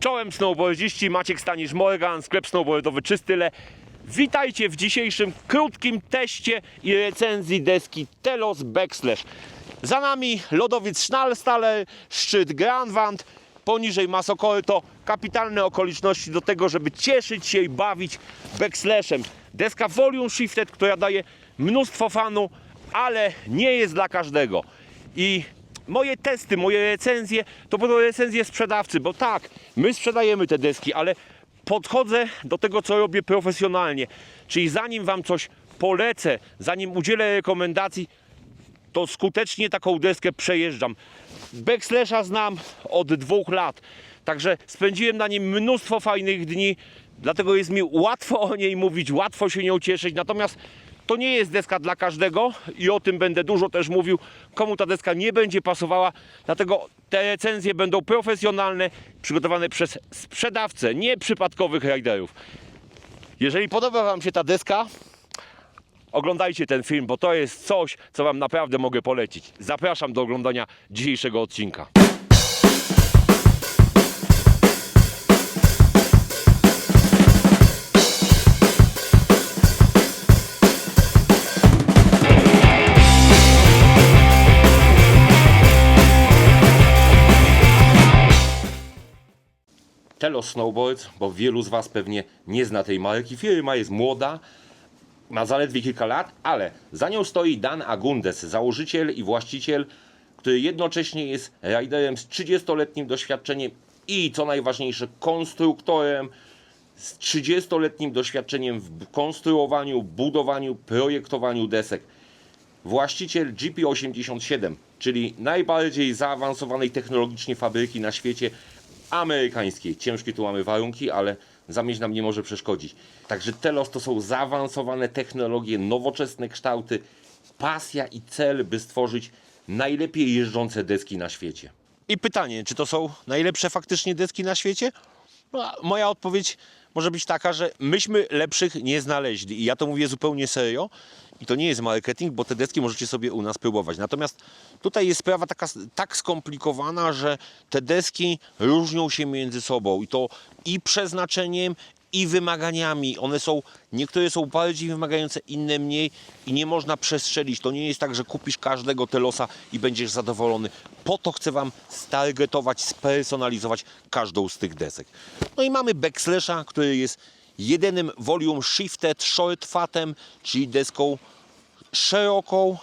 Czołem snowboardziści, Maciek Stanisz Morgan, sklep snowboardowy Czystyle. Witajcie w dzisiejszym krótkim teście i recenzji deski Telos Backslash. Za nami lodowiec Schnallstaller, szczyt Grand Wand, poniżej Masokolto. Kapitalne okoliczności do tego, żeby cieszyć się i bawić backslashem. Deska Volume Shifted, która daje mnóstwo fanu, ale nie jest dla każdego. I moje testy, moje recenzje to będą recenzje sprzedawcy, bo tak, my sprzedajemy te deski, ale podchodzę do tego, co robię profesjonalnie. Czyli zanim Wam coś polecę, zanim udzielę rekomendacji, to skutecznie taką deskę przejeżdżam. Backslasha znam od dwóch lat, także spędziłem na nim mnóstwo fajnych dni, dlatego jest mi łatwo o niej mówić, łatwo się nią cieszyć, natomiast to nie jest deska dla każdego i o tym będę dużo też mówił, komu ta deska nie będzie pasowała, dlatego te recenzje będą profesjonalne, przygotowane przez sprzedawcę, nie przypadkowych riderów. Jeżeli podoba Wam się ta deska, oglądajcie ten film, bo to jest coś, co Wam naprawdę mogę polecić. Zapraszam do oglądania dzisiejszego odcinka. Telos Snowboards, bo wielu z Was pewnie nie zna tej marki. Firma jest młoda, ma zaledwie kilka lat, ale za nią stoi Dan Agundes, założyciel i właściciel, który jednocześnie jest riderem z 30-letnim doświadczeniem i co najważniejsze konstruktorem z 30-letnim doświadczeniem w konstruowaniu, budowaniu, projektowaniu desek. Właściciel GP87, czyli najbardziej zaawansowanej technologicznie fabryki na świecie amerykańskiej. Ciężkie tu mamy warunki, ale zamieść nam nie może przeszkodzić. Także Telos to są zaawansowane technologie, nowoczesne kształty, pasja i cel, by stworzyć najlepiej jeżdżące deski na świecie. I pytanie, czy to są najlepsze faktycznie deski na świecie? No, moja odpowiedź może być taka, że myśmy lepszych nie znaleźli. I ja to mówię zupełnie serio. I to nie jest marketing, bo te deski możecie sobie u nas próbować. Natomiast tutaj jest sprawa taka, tak skomplikowana, że te deski różnią się między sobą. I to i przeznaczeniem, i wymaganiami. One są, niektóre są bardziej wymagające, inne mniej i nie można przestrzelić. To nie jest tak, że kupisz każdego telosa i będziesz zadowolony. Po to chcę Wam stargetować, spersonalizować każdą z tych desek. No i mamy backslasha, który jest jedynym volume shifted short fatem, czyli deską szeroką,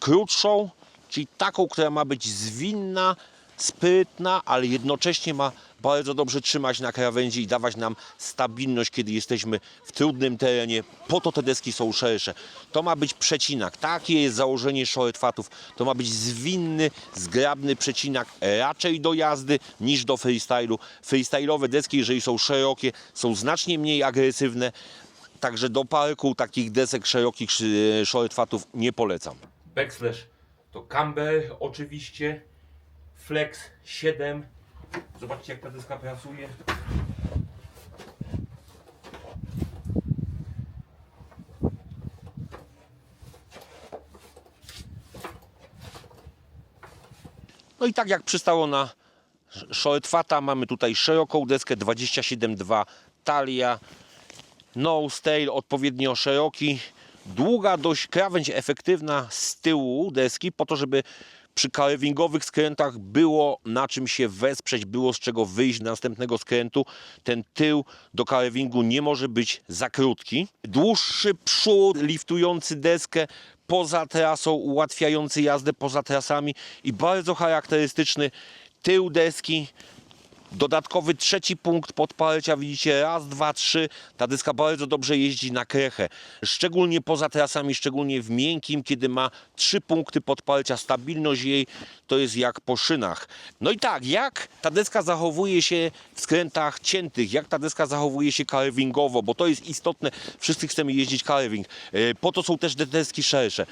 krótszą, czyli taką, która ma być zwinna, sprytna, ale jednocześnie ma bardzo dobrze trzymać na krawędzi i dawać nam stabilność, kiedy jesteśmy w trudnym terenie. Po to te deski są szersze. To ma być przecinak. Takie jest założenie short fatów. To ma być zwinny, zgrabny przecinak raczej do jazdy niż do freestylu. Freestyle'owe deski, jeżeli są szerokie, są znacznie mniej agresywne. Także do parku takich desek szerokich e, short fatów nie polecam. Backslash to Camber oczywiście. Flex 7. Zobaczcie jak ta deska pracuje. No i tak jak przystało na shortfata, mamy tutaj szeroką deskę 27.2 talia, nose tail odpowiednio szeroki, długa dość krawędź efektywna z tyłu deski po to, żeby przy carvingowych skrętach było na czym się wesprzeć, było z czego wyjść następnego skrętu. Ten tył do carvingu nie może być za krótki. Dłuższy przód liftujący deskę poza trasą, ułatwiający jazdę poza trasami i bardzo charakterystyczny tył deski. Dodatkowy trzeci punkt podparcia, widzicie, raz, dwa, trzy. Ta deska bardzo dobrze jeździ na krechę. Szczególnie poza trasami, szczególnie w miękkim, kiedy ma trzy punkty podparcia. Stabilność jej to jest jak po szynach. No i tak, jak ta deska zachowuje się w skrętach ciętych, jak ta deska zachowuje się carvingowo, bo to jest istotne. Wszyscy chcemy jeździć carving. E, Po to są też te deski szersze.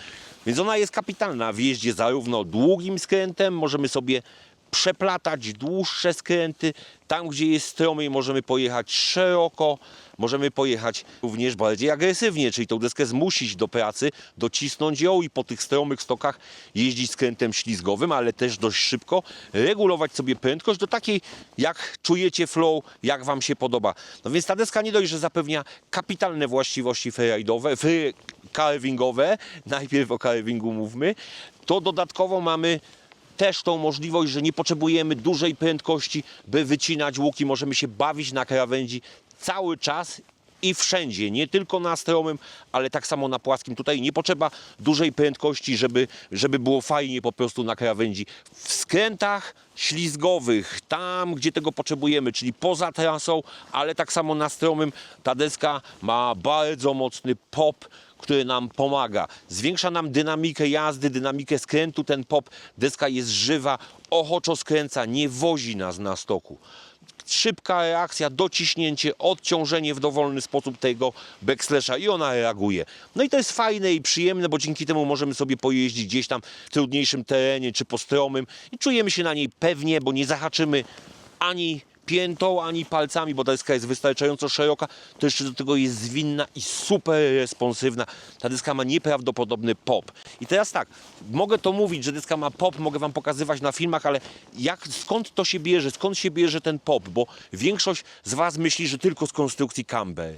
Więc ona jest kapitalna w jeździe zarówno długim skrętem, możemy sobie przeplatać dłuższe skręty. Tam, gdzie jest stromiej, możemy pojechać szeroko, możemy pojechać również bardziej agresywnie, czyli tą deskę zmusić do pracy, docisnąć ją i po tych stromych stokach jeździć skrętem ślizgowym, ale też dość szybko regulować sobie prędkość do takiej, jak czujecie flow, jak Wam się podoba. No więc ta deska nie dość, że zapewnia kapitalne właściwości freeride'owe, free carvingowe, najpierw o carvingu mówmy, to dodatkowo mamy też tą możliwość, że nie potrzebujemy dużej prędkości, by wycinać łuki. Możemy się bawić na krawędzi cały czas i wszędzie, nie tylko na stromym, ale tak samo na płaskim. Tutaj nie potrzeba dużej prędkości, żeby, żeby było fajnie po prostu na krawędzi. W skrętach ślizgowych, tam gdzie tego potrzebujemy, czyli poza trasą, ale tak samo na stromym, ta deska ma bardzo mocny pop, który nam pomaga. Zwiększa nam dynamikę jazdy, dynamikę skrętu. Ten pop, deska jest żywa, ochoczo skręca, nie wozi nas na stoku. Szybka reakcja, dociśnięcie, odciążenie w dowolny sposób tego backslasha i ona reaguje. No i to jest fajne i przyjemne, bo dzięki temu możemy sobie pojeździć gdzieś tam w trudniejszym terenie czy po stromym i czujemy się na niej pewnie, bo nie zahaczymy ani piętą, ani palcami, bo ta deska jest wystarczająco szeroka, to jeszcze do tego jest zwinna i super responsywna. Ta deska ma nieprawdopodobny pop. I teraz tak, mogę to mówić, że deska ma pop, mogę Wam pokazywać na filmach, ale jak, skąd to się bierze, skąd się bierze ten pop? Bo większość z Was myśli, że tylko z konstrukcji Camber.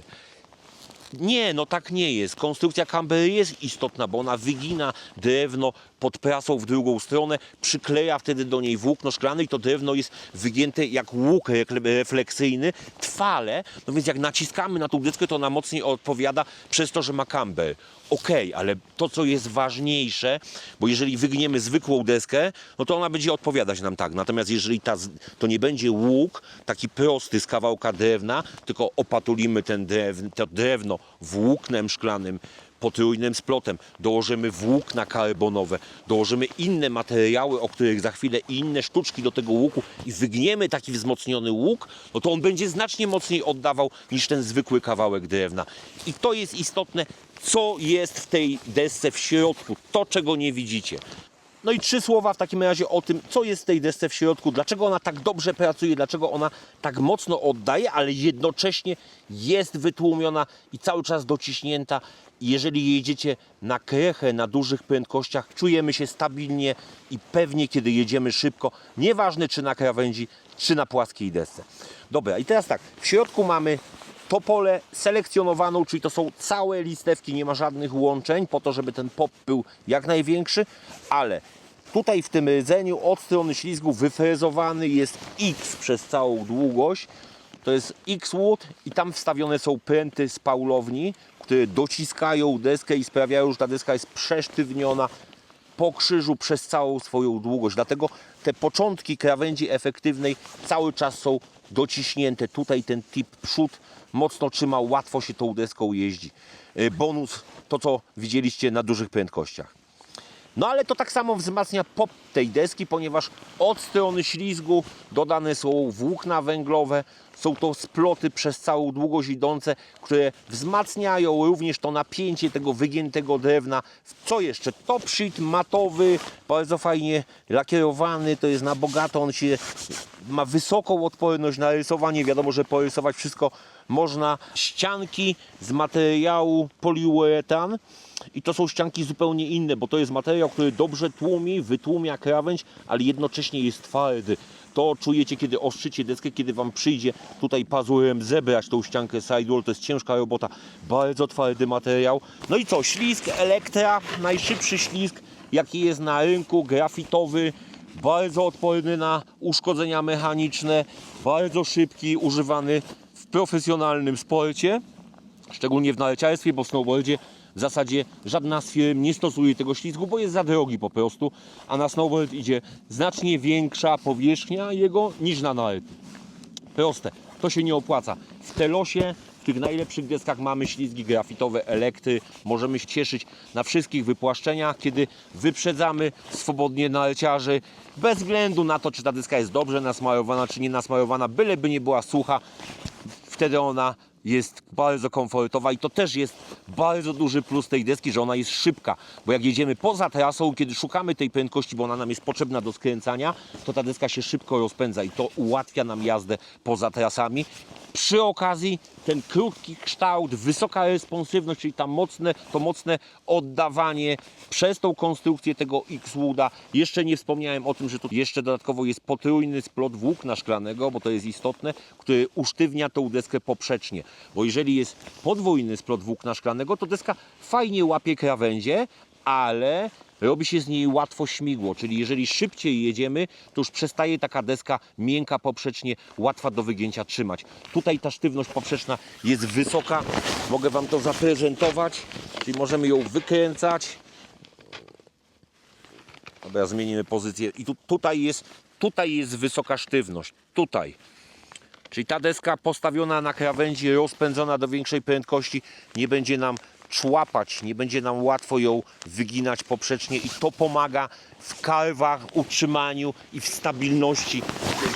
Nie, no tak nie jest. Konstrukcja Camber jest istotna, bo ona wygina drewno pod prasą w drugą stronę, przykleja wtedy do niej włókno szklane i to drewno jest wygięte jak łuk refleksyjny, trwale. No więc jak naciskamy na tą deskę, to ona mocniej odpowiada przez to, że ma Camber. Okej, ale to, co jest ważniejsze, bo jeżeli wygniemy zwykłą deskę, no to ona będzie odpowiadać nam tak. Natomiast jeżeli ta, to nie będzie łuk, taki prosty z kawałka drewna, tylko opatulimy ten to drewno włóknem szklanym, potrójnym splotem, dołożymy włókna karbonowe, dołożymy inne materiały, o których za chwilę inne sztuczki do tego łuku i wygniemy taki wzmocniony łuk, no to on będzie znacznie mocniej oddawał niż ten zwykły kawałek drewna. I to jest istotne, co jest w tej desce w środku, to czego nie widzicie. No i trzy słowa w takim razie o tym, co jest w tej desce w środku, dlaczego ona tak dobrze pracuje, dlaczego ona tak mocno oddaje, ale jednocześnie jest wytłumiona i cały czas dociśnięta. Jeżeli jedziecie na krechę, na dużych prędkościach, czujemy się stabilnie i pewnie, kiedy jedziemy szybko, nieważne czy na krawędzi, czy na płaskiej desce. Dobra, i teraz tak, w środku mamy Topolę selekcjonowaną, czyli to są całe listewki, nie ma żadnych łączeń, po to, żeby ten pop był jak największy, ale tutaj w tym rdzeniu od strony ślizgu wyfrezowany jest X przez całą długość. To jest X-Wood i tam wstawione są pręty z paulowni, dociskają deskę i sprawiają, że ta deska jest przesztywniona po krzyżu przez całą swoją długość. Dlatego te początki krawędzi efektywnej cały czas są dociśnięte. Tutaj ten tip przód mocno trzyma, łatwo się tą deską jeździ. Y, Bonus to, co widzieliście na dużych prędkościach. No ale to tak samo wzmacnia pop tej deski, ponieważ od strony ślizgu dodane są włókna węglowe, są to sploty przez całą długość idące, które wzmacniają również to napięcie tego wygiętego drewna. Co jeszcze? Top sheet matowy, bardzo fajnie lakierowany, to jest na bogato, on się ma wysoką odporność na rysowanie. Wiadomo, że porysować wszystko można. Ścianki z materiału poliuretan. I to są ścianki zupełnie inne, bo to jest materiał, który dobrze tłumi, wytłumia krawędź, ale jednocześnie jest twardy. To czujecie, kiedy ostrzycie deskę, kiedy Wam przyjdzie tutaj pazurem zebrać tą ściankę sidewall. To jest ciężka robota, bardzo twardy materiał. No i co, ślizg Elektra, najszybszy ślizg, jaki jest na rynku, grafitowy, bardzo odporny na uszkodzenia mechaniczne, bardzo szybki, używany w profesjonalnym sporcie. Szczególnie w narciarstwie, bo w snowboardzie w zasadzie żadna z firm nie stosuje tego ślizgu, bo jest za drogi po prostu, a na snowboard idzie znacznie większa powierzchnia jego niż na narty. Proste, to się nie opłaca. W Telosie, w tych najlepszych deskach mamy ślizgi grafitowe, elektry, możemy się cieszyć na wszystkich wypłaszczeniach, kiedy wyprzedzamy swobodnie narciarzy, bez względu na to, czy ta deska jest dobrze nasmarowana, czy nie nasmarowana, byleby nie była sucha, wtedy ona jest bardzo komfortowa i to też jest bardzo duży plus tej deski, że ona jest szybka, bo jak jedziemy poza trasą, kiedy szukamy tej prędkości, bo ona nam jest potrzebna do skręcania, to ta deska się szybko rozpędza i to ułatwia nam jazdę poza trasami. Przy okazji ten krótki kształt, wysoka responsywność, czyli tam mocne, to mocne oddawanie przez tą konstrukcję tego X-Wooda. Jeszcze nie wspomniałem o tym, że tu jeszcze dodatkowo jest potrójny splot włókna szklanego, bo to jest istotne, który usztywnia tą deskę poprzecznie. Bo jeżeli jest podwójny splot włókna szklanego, to deska fajnie łapie krawędzie, ale robi się z niej łatwo śmigło, czyli jeżeli szybciej jedziemy, to już przestaje taka deska miękka poprzecznie, łatwa do wygięcia trzymać. Tutaj ta sztywność poprzeczna jest wysoka, mogę Wam to zaprezentować, czyli możemy ją wykręcać. Dobra, zmienimy pozycję i tu, tutaj, jest, tutaj jest wysoka sztywność, tutaj. Czyli ta deska postawiona na krawędzi, rozpędzona do większej prędkości, nie będzie nam człapać, nie będzie nam łatwo ją wyginać poprzecznie i to pomaga w karwach, utrzymaniu i w stabilności,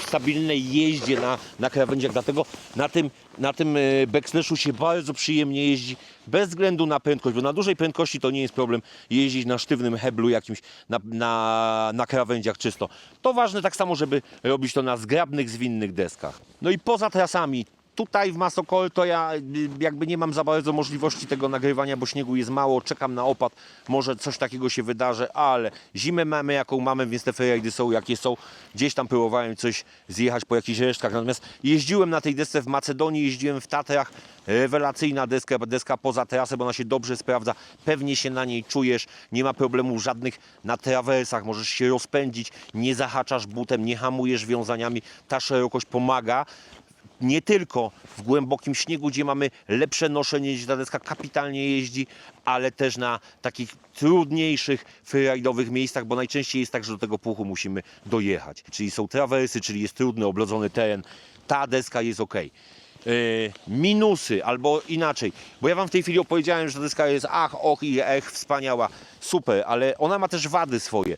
w stabilnej jeździe na, na krawędziach. Dlatego na tym, na tym e, backslashu się bardzo przyjemnie jeździ, bez względu na prędkość, bo na dużej prędkości to nie jest problem jeździć na sztywnym heblu jakimś, na, na, na krawędziach czysto. To ważne tak samo, żeby robić to na zgrabnych, zwinnych deskach. No i poza trasami, Tutaj w Masokol to ja y, jakby nie mam za bardzo możliwości tego nagrywania, bo śniegu jest mało, czekam na opad, może coś takiego się wydarzy, ale zimę mamy jaką mamy, więc te freeridy są jakie są. Gdzieś tam próbowałem coś zjechać po jakichś resztkach, natomiast jeździłem na tej desce w Macedonii, jeździłem w Tatrach, rewelacyjna deska, deska poza trasę, bo ona się dobrze sprawdza, pewnie się na niej czujesz, nie ma problemów żadnych na trawersach, możesz się rozpędzić, nie zahaczasz butem, nie hamujesz wiązaniami, ta szerokość pomaga, nie tylko w głębokim śniegu, gdzie mamy lepsze noszenie, gdzie ta deska kapitalnie jeździ, ale też na takich trudniejszych freeridowych miejscach, bo najczęściej jest tak, że do tego puchu musimy dojechać. Czyli są trawersy, czyli jest trudny, oblodzony teren. Ta deska jest ok. minusy, albo inaczej, bo ja Wam w tej chwili opowiedziałem, że ta deska jest ach, och i ech, wspaniała, super, ale ona ma też wady swoje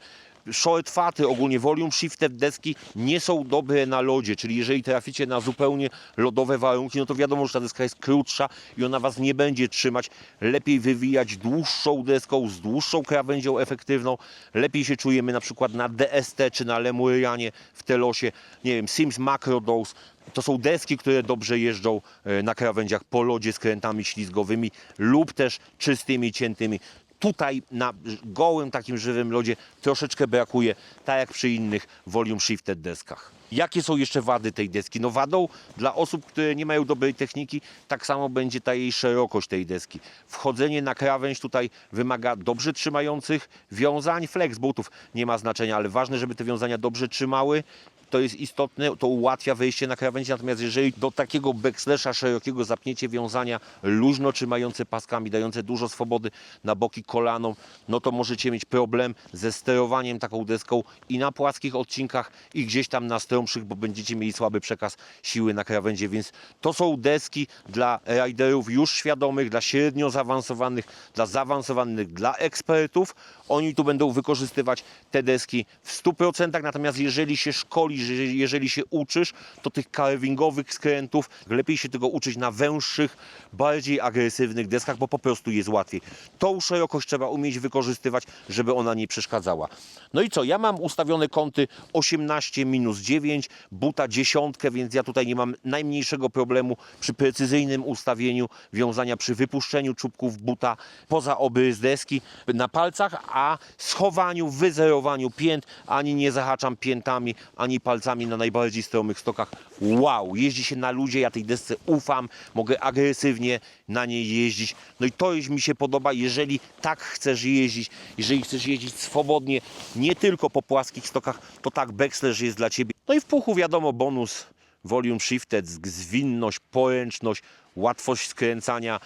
short faty, ogólnie volume shifted deski nie są dobre na lodzie, czyli jeżeli traficie na zupełnie lodowe warunki, no to wiadomo, że ta deska jest krótsza i ona Was nie będzie trzymać. Lepiej wywijać dłuższą deską, z dłuższą krawędzią efektywną. Lepiej się czujemy na przykład na DST czy na Lemurianie w Telosie, nie wiem, Sims Macro Dose. To są deski, które dobrze jeżdżą e, na krawędziach po lodzie z krętami ślizgowymi lub też czystymi, ciętymi tutaj na gołym takim żywym lodzie troszeczkę brakuje, tak jak przy innych volume shifted deskach. Jakie są jeszcze wady tej deski? No wadą dla osób, które nie mają dobrej techniki, tak samo będzie ta jej szerokość tej deski. Wchodzenie na krawędź tutaj wymaga dobrze trzymających wiązań, flex butów nie ma znaczenia, ale ważne, żeby te wiązania dobrze trzymały, to jest istotne, to ułatwia wejście na krawędzi, natomiast jeżeli do takiego backslasha szerokiego zapniecie wiązania luźno trzymające paskami, dające dużo swobody na boki kolanom, no to możecie mieć problem ze sterowaniem taką deską i na płaskich odcinkach i gdzieś tam na stromszych, bo będziecie mieli słaby przekaz siły na krawędzie, więc to są deski dla riderów już świadomych, dla średnio zaawansowanych, dla zaawansowanych, dla ekspertów. Oni tu będą wykorzystywać te deski w 100%, natomiast jeżeli się szkolisz, jeżeli- się uczysz, to tych carvingowych skrętów lepiej się tego uczyć na węższych, bardziej agresywnych deskach, bo po prostu jest łatwiej. Tą szerokość trzeba umieć wykorzystywać, żeby ona nie przeszkadzała. No i co, ja mam ustawione kąty 18 minus 9, buta dziesiątkę, więc ja tutaj nie mam najmniejszego problemu przy precyzyjnym ustawieniu wiązania, przy wypuszczeniu czubków buta poza obrys deski na palcach, a schowaniu, wyzerowaniu pięt, ani nie zahaczam piętami, ani palcami na najbardziej stromych stokach. Wow, jeździ się na ludzie, ja tej desce ufam, mogę agresywnie na niej jeździć. No i to mi się podoba, jeżeli tak chcesz jeździć, jeżeli chcesz jeździć swobodnie, nie tylko po płaskich stokach, to tak backslash jest dla Ciebie. No i w puchu wiadomo bonus volume shifted, zwinność, poręczność, łatwość skręcania.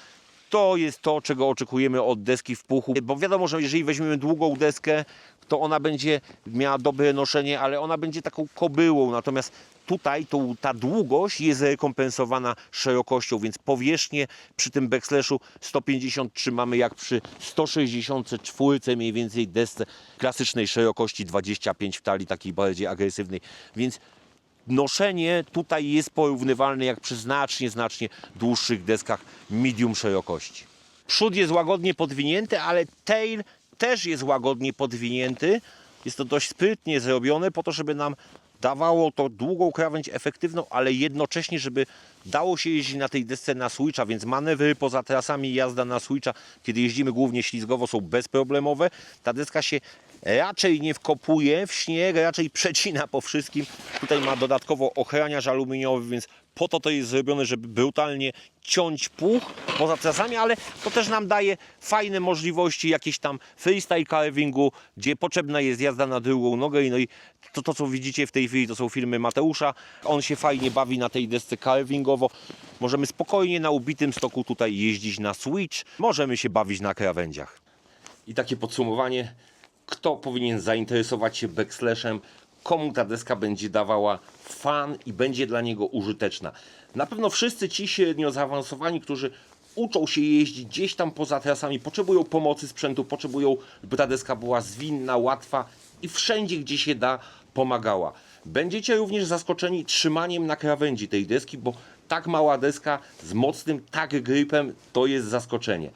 To jest to, czego oczekujemy od deski w puchu, bo wiadomo, że jeżeli weźmiemy długą deskę, to ona będzie miała dobre noszenie, ale ona będzie taką kobyłą, natomiast tutaj tą, ta długość jest rekompensowana szerokością, więc powierzchnię przy tym backslashu 150 trzymamy jak przy 164 mniej więcej desce klasycznej szerokości 25 w talii, takiej bardziej agresywnej, więc noszenie tutaj jest porównywalne jak przy znacznie, znacznie dłuższych deskach medium szerokości. Przód jest łagodnie podwinięty, ale tail też jest łagodnie podwinięty. Jest to dość sprytnie zrobione po to, żeby nam dawało to długą krawędź efektywną, ale jednocześnie, żeby dało się jeździć na tej desce na switcha, więc manewry poza trasami jazda na switcha, kiedy jeździmy głównie ślizgowo są bezproblemowe. Ta deska się raczej nie wkopuje w śnieg, raczej przecina po wszystkim. Tutaj ma dodatkowo ochraniacz aluminiowy, więc po to to jest zrobione, żeby brutalnie ciąć puch poza trasami, ale to też nam daje fajne możliwości jakieś tam freestyle carvingu, gdzie potrzebna jest jazda na drugą nogę. No i to, to co widzicie w tej chwili, to są filmy Mateusza. On się fajnie bawi na tej desce carvingowo. Możemy spokojnie na ubitym stoku tutaj jeździć na switch. Możemy się bawić na krawędziach. I takie podsumowanie, kto powinien zainteresować się backslashem, komu ta deska będzie dawała fan i będzie dla niego użyteczna. Na pewno wszyscy ci średnio zaawansowani, którzy uczą się jeździć gdzieś tam poza trasami, potrzebują pomocy sprzętu, potrzebują, żeby ta deska była zwinna, łatwa i wszędzie, gdzie się da, pomagała. Będziecie również zaskoczeni trzymaniem na krawędzi tej deski, bo tak mała deska z mocnym tak gripem to jest zaskoczenie.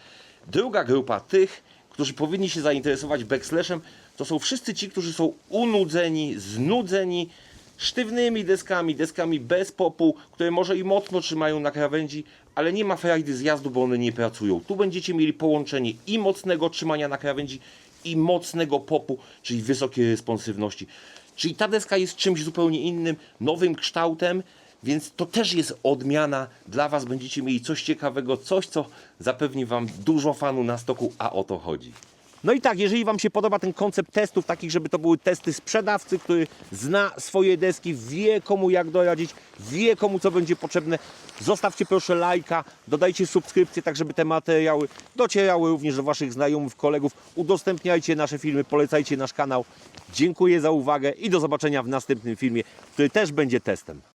Druga grupa tych, którzy powinni się zainteresować backslashem, to są wszyscy ci, którzy są unudzeni, znudzeni sztywnymi deskami, deskami bez popu, które może i mocno trzymają na krawędzi, ale nie ma frajdy z jazdu, bo one nie pracują. Tu będziecie mieli połączenie i mocnego trzymania na krawędzi, i mocnego popu, czyli wysokiej responsywności. Czyli ta deska jest czymś zupełnie innym, nowym kształtem, więc to też jest odmiana dla Was. Będziecie mieli coś ciekawego, coś, co zapewni Wam dużo fanu na stoku, a o to chodzi. No i tak, jeżeli Wam się podoba ten koncept testów, takich, żeby to były testy sprzedawcy, który zna swoje deski, wie komu jak doradzić, wie komu co będzie potrzebne, zostawcie proszę lajka, dodajcie subskrypcję, tak żeby te materiały docierały również do Waszych znajomych, kolegów. Udostępniajcie nasze filmy, polecajcie nasz kanał. Dziękuję za uwagę i do zobaczenia w następnym filmie, który też będzie testem.